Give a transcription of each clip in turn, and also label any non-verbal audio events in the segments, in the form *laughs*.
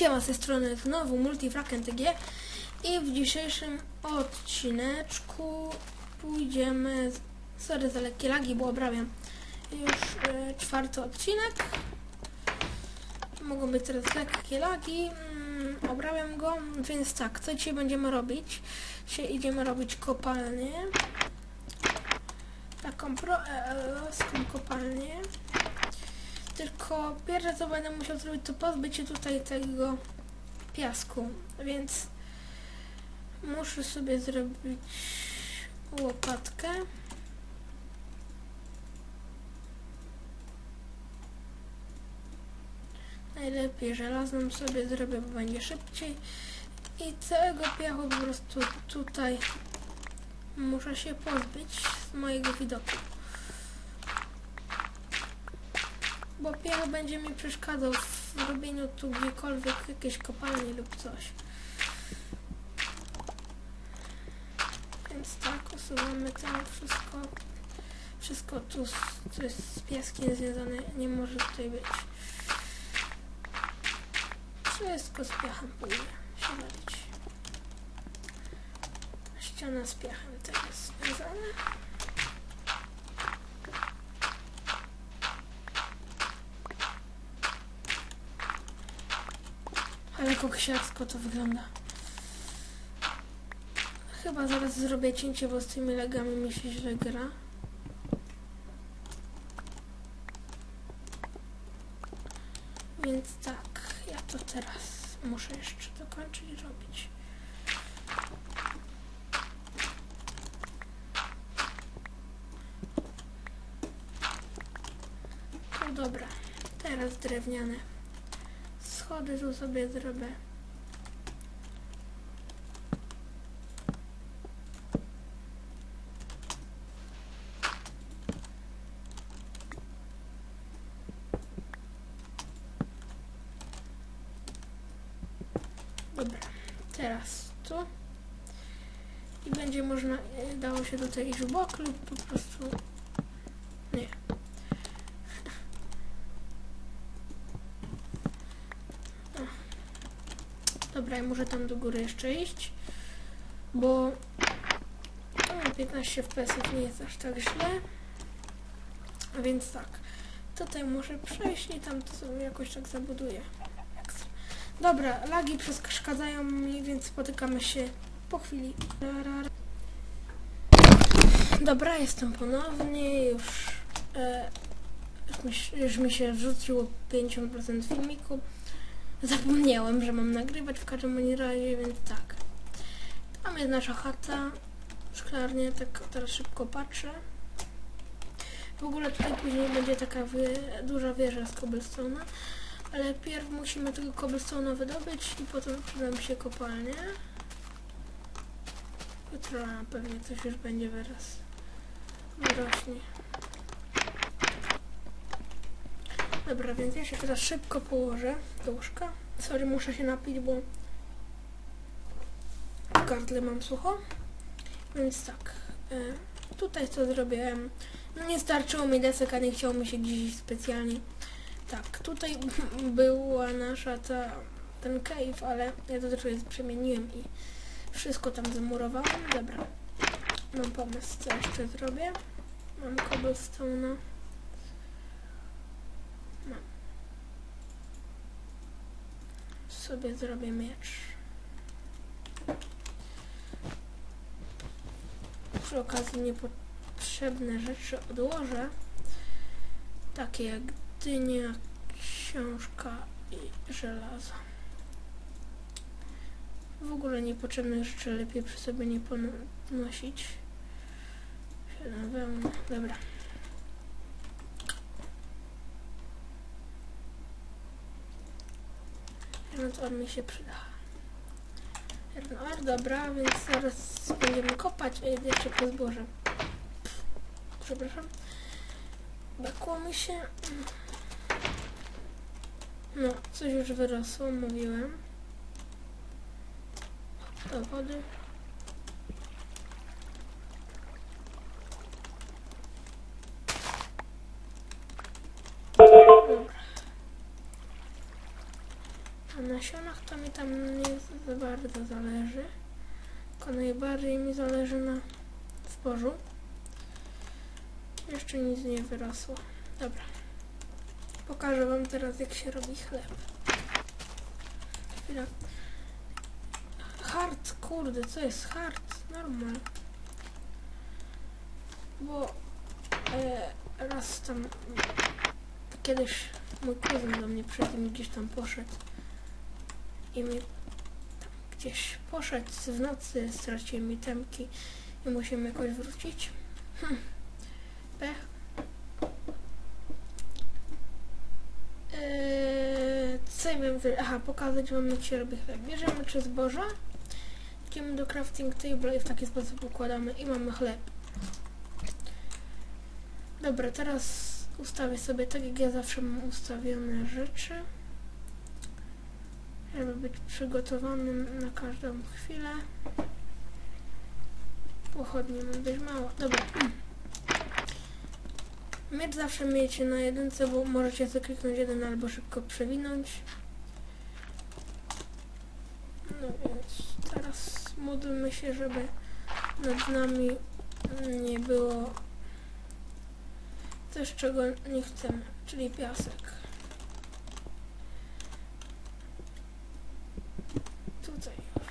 Siema, z tej strony znowu MultiFrakenTG i w dzisiejszym odcineczku pójdziemy, sorry za lekkie lagi, bo obrabiam już e, czwarty odcinek. Mogą być teraz lekkie lagi, mm, obrabiam go, więc tak, co dzisiaj będziemy robić? Dzisiaj idziemy robić kopalnię, taką proelowską kopalnię. Tylko pierwsze co będę musiał zrobić to pozbyć się tutaj tego piasku, więc muszę sobie zrobić łopatkę. Najlepiej żelazną sobie zrobię, bo będzie szybciej. I całego piachu po prostu tutaj muszę się pozbyć z mojego widoku. Bo piach będzie mi przeszkadzał w robieniu tu gdziekolwiek kopalni lub coś. Więc tak, usuwamy tam wszystko. Wszystko tu, co jest z piaskiem związane, nie może tutaj być. Wszystko z piachem pójdzie się walić. Ściana z piachem teraz związana. Ale koksiarsko to wygląda. Chyba zaraz zrobię cięcie, bo z tymi legami mi się źle gra. Więc tak, ja to teraz muszę jeszcze dokończyć robić. No dobra, teraz drewniane schody tu sobie zrobię. Dobra, teraz tu. I będzie można, e, dało się tutaj iść w bok lub po prostu... Nie. Dobra, ja tam do góry jeszcze iść, bo no, 15 fps nie jest aż tak źle. A więc tak, tutaj muszę przejść i tam to sobie jakoś tak zabuduję. Ekstra. Dobra, lagi przeszkadzają mi, więc spotykamy się po chwili. Ra, ra, ra. Dobra, jestem ponownie, już, e, już, mi, już mi się wrzuciło 50% filmiku. Zapomniałem, że mam nagrywać w każdym razie, więc tak. Tam jest nasza chata. Szklarnie, tak teraz szybko patrzę. W ogóle tutaj później będzie taka wy, duża wieża z cobblestone'a. Ale pierw musimy tego cobblestone'a wydobyć i potem przyda się kopalnie. Jutro pewnie coś już będzie wyraz. Wyrośnie. Dobra, więc ja się teraz szybko położę do łóżka. Sorry, muszę się napić, bo w gardle mam sucho. Więc tak, e, tutaj co zrobiłem. No nie starczyło mi desek, a nie chciało mi się gdzieś specjalnie. Tak, tutaj *laughs* była nasza ta, ten cave, ale ja to trochę przemieniłem i wszystko tam zamurowałem. Dobra, mam pomysł, co jeszcze zrobię. Mam cobblestone'a. Sobie zrobię miecz. Przy okazji niepotrzebne rzeczy odłożę. Takie jak dynia, książka i żelazo. W ogóle niepotrzebnych rzeczy lepiej przy sobie nie ponosić. Siedem wełny. Dobra. Więc on mi się przyda. RNR, dobra, więc zaraz będziemy kopać, a jedę jeszcze po zboże. Przepraszam. Bakło mi się. No, coś już wyrosło, mówiłem. Do wody. A na nasionach to mi tam nie za bardzo zależy. Tylko najbardziej mi zależy na zbożu. Jeszcze nic nie wyrosło. Dobra. Pokażę wam teraz jak się robi chleb. Chwila. Hard, kurde, co jest hard? Normal. Bo e, raz tam kiedyś mój kuzyn do mnie przed tym gdzieś tam poszedł i mi gdzieś poszedł w nocy, straciłem mi temki i musimy jakoś wrócić. Hm. Pech. Eee, co ja Aha, pokazać wam jak się robi chleb. Bierzemy trzy zboża, idziemy do crafting table i w taki sposób układamy i mamy chleb. Dobra, teraz ustawię sobie tak jak ja zawsze mam ustawione rzeczy. Żeby być przygotowanym na każdą chwilę. Pochodnie ma być mało. Dobra. Miecz zawsze miejcie na jedynce, bo możecie zakliknąć jeden albo szybko przewinąć. No więc teraz módlmy się, żeby nad nami nie było coś, czego nie chcemy, czyli piasek. Tutaj już.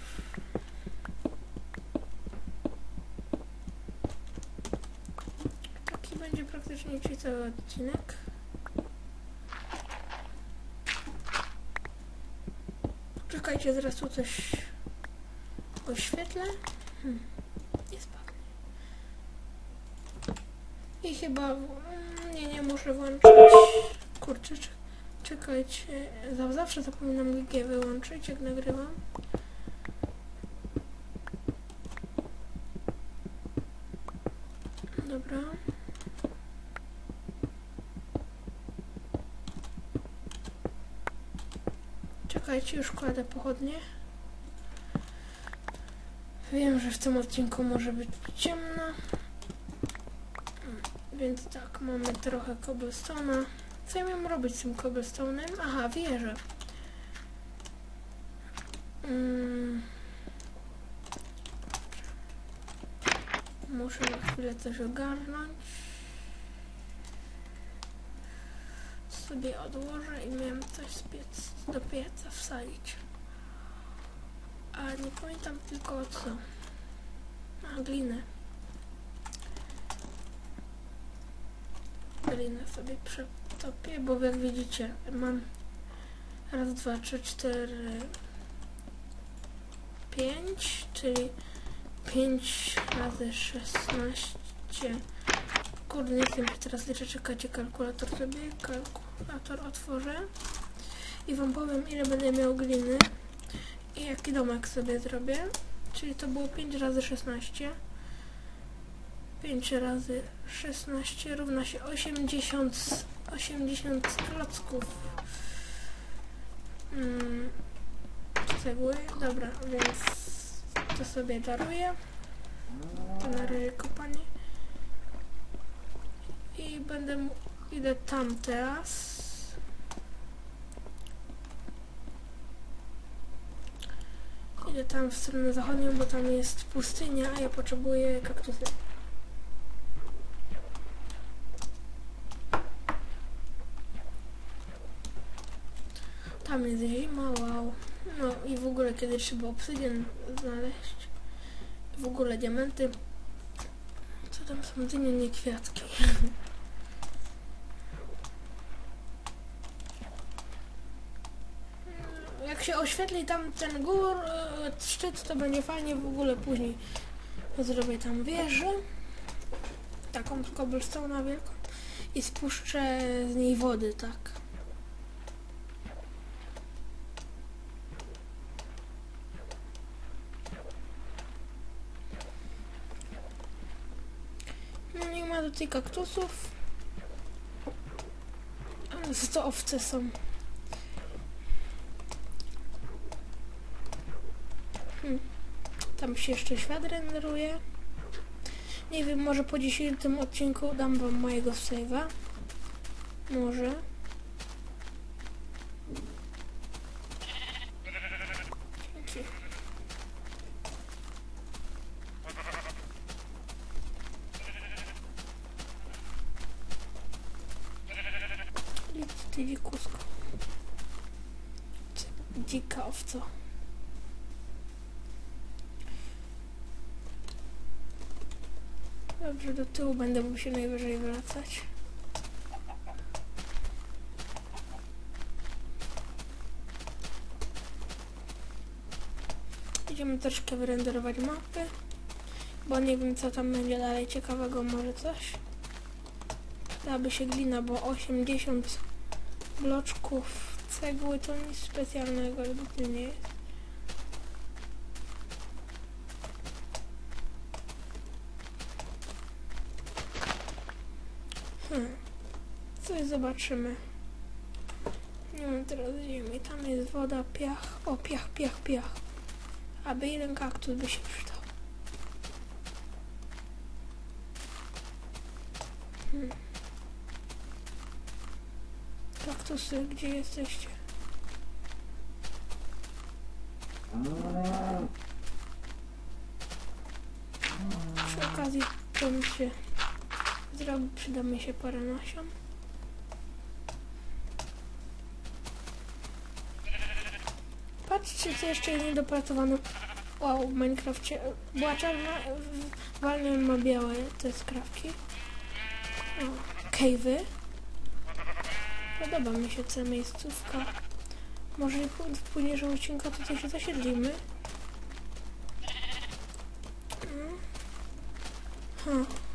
Taki będzie praktycznie ci cały odcinek. Czekajcie, zaraz tu coś oświetlę. Hmm. Nie spadnie. I chyba... mm, Nie, nie muszę włączyć. Kurczę, cze- czekajcie. Za- Zawsze zapominam G wyłączyć, jak nagrywam. Dobra. Czekajcie, już kładę pochodnie. Wiem, że w tym odcinku może być ciemno. Więc tak, mamy trochę cobblestone'a. Co ja miałem robić z tym cobblestone'em? Aha, wieżę. Mm. Muszę na chwilę coś ogarnąć. Sobie odłożę i miałem coś z piec, do pieca wsadzić. A nie pamiętam tylko o co. A, glinę. Glinę sobie przetopię, bo jak widzicie mam raz, dwa, trzy, cztery, pięć, czyli 5 razy 16. Kurde, nie wiem, teraz liczę, czekajcie, kalkulator sobie, kalkulator otworzę i wam powiem, ile będę miał gliny i jaki domek sobie zrobię. Czyli to było 5 razy 16. 5 razy 16 równa się 80, 80 klocków. Mm, cegły, dobra, więc to sobie daruję. To na razie kopanie. I będę idę tam teraz. Idę tam w stronę zachodnią, bo tam jest pustynia, a ja potrzebuję kaktusy. Tam jest zima, wow. No i w ogóle kiedy trzeba obsydian znaleźć, w ogóle diamenty, co tam są dynie, nie kwiatki. *laughs* Jak się oświetli tam ten gór, e, szczyt, to będzie fajnie, w ogóle później zrobię tam wieżę, taką cobblestone'a wielką i spuszczę z niej wody, tak. No nie ma tutaj kaktusów. Ale to owce są. Tam się jeszcze świat renderuje. Nie wiem, może po dzisiejszym odcinku dam wam mojego save'a. Może. Dzięki. Ty dzikusko. Dzika owco. Dobrze, do tyłu będę się najwyżej wracać. Idziemy troszkę wyrenderować mapy, bo nie wiem co tam będzie dalej ciekawego, może coś. Dałaby się glina, bo 80 bloczków cegły to nic specjalnego, zbytnio nie jest. Hmm. Coś zobaczymy. Mam teraz ziemi. Tam jest woda, piach. O, piach, piach, piach. Aby jeden kaktus by się przydał. Hmm. Kaktusy, gdzie jesteście? Przy okazji to mi się zrobi, przyda mi się parę nasion. Patrzcie, co jeszcze jest niedopracowane. Wow, w Minecrafcie była czarna, w ma białe te skrawki. O, cave'y. Podoba mi się ta miejscówka. Może w późniejszym odcinku tutaj się zasiedlimy. Mm. Hmm. Creeper.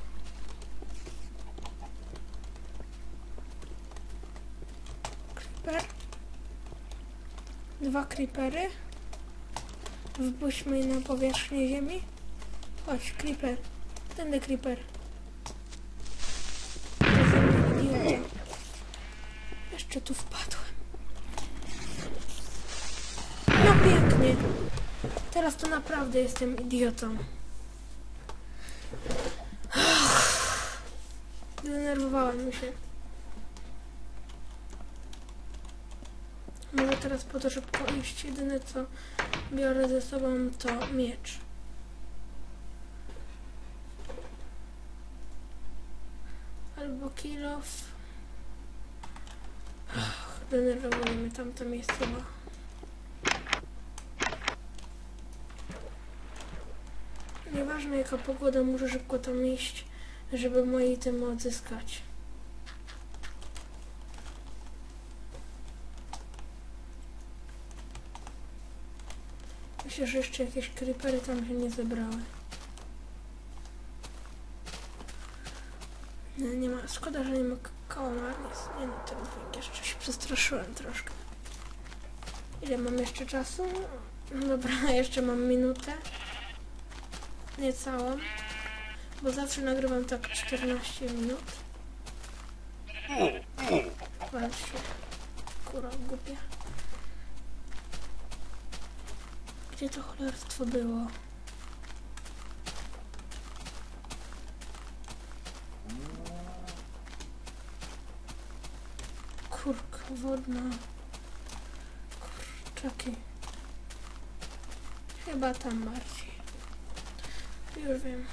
Dwa creepery. Wpuśćmy je na powierzchnię ziemi. Chodź, creeper. Tędy creeper. Jeszcze tu wpadłem. No pięknie. Teraz to naprawdę jestem idiotą. Zdenerwowałem się. Może teraz po to szybko iść. Jedyne co biorę ze sobą to miecz. Albo kilof. Denerwowuje mnie tamta miejscowa. Nieważne jaka pogoda, muszę szybko tam iść, żeby moje itemy odzyskać. Myślę, że jeszcze jakieś creepery tam się nie zebrały. Nie, nie ma, szkoda, że nie ma kałamarnic. Nie no, ten dźwięk jeszcze się przestraszyłem troszkę. Ile mam jeszcze czasu? No Dobra, *laughs* jeszcze mam minutę. Niecałą. Bo zawsze nagrywam tak 14 minut. Patrzcie. Kura głupia. Gdzie to cholerstwo było? Kurka wodna. Kurczaki. Chyba tam bardziej. Już wiem.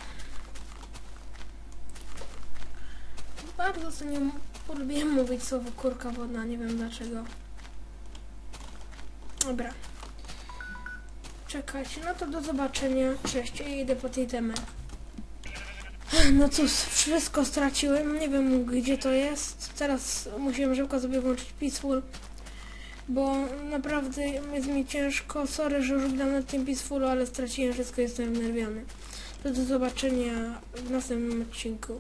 Bardzo sobie nie polubiłem mówić słowo kurka wodna, nie wiem dlaczego. Dobra. Czekajcie, no to do zobaczenia. Cześć, ja idę po tej temę. No cóż, wszystko straciłem, nie wiem gdzie to jest. Teraz musiałem szybko sobie włączyć Peaceful, bo naprawdę jest mi ciężko. Sorry, że już gram na tym Peacefulu, ale straciłem wszystko, jestem wnerwiony. To do zobaczenia w następnym odcinku.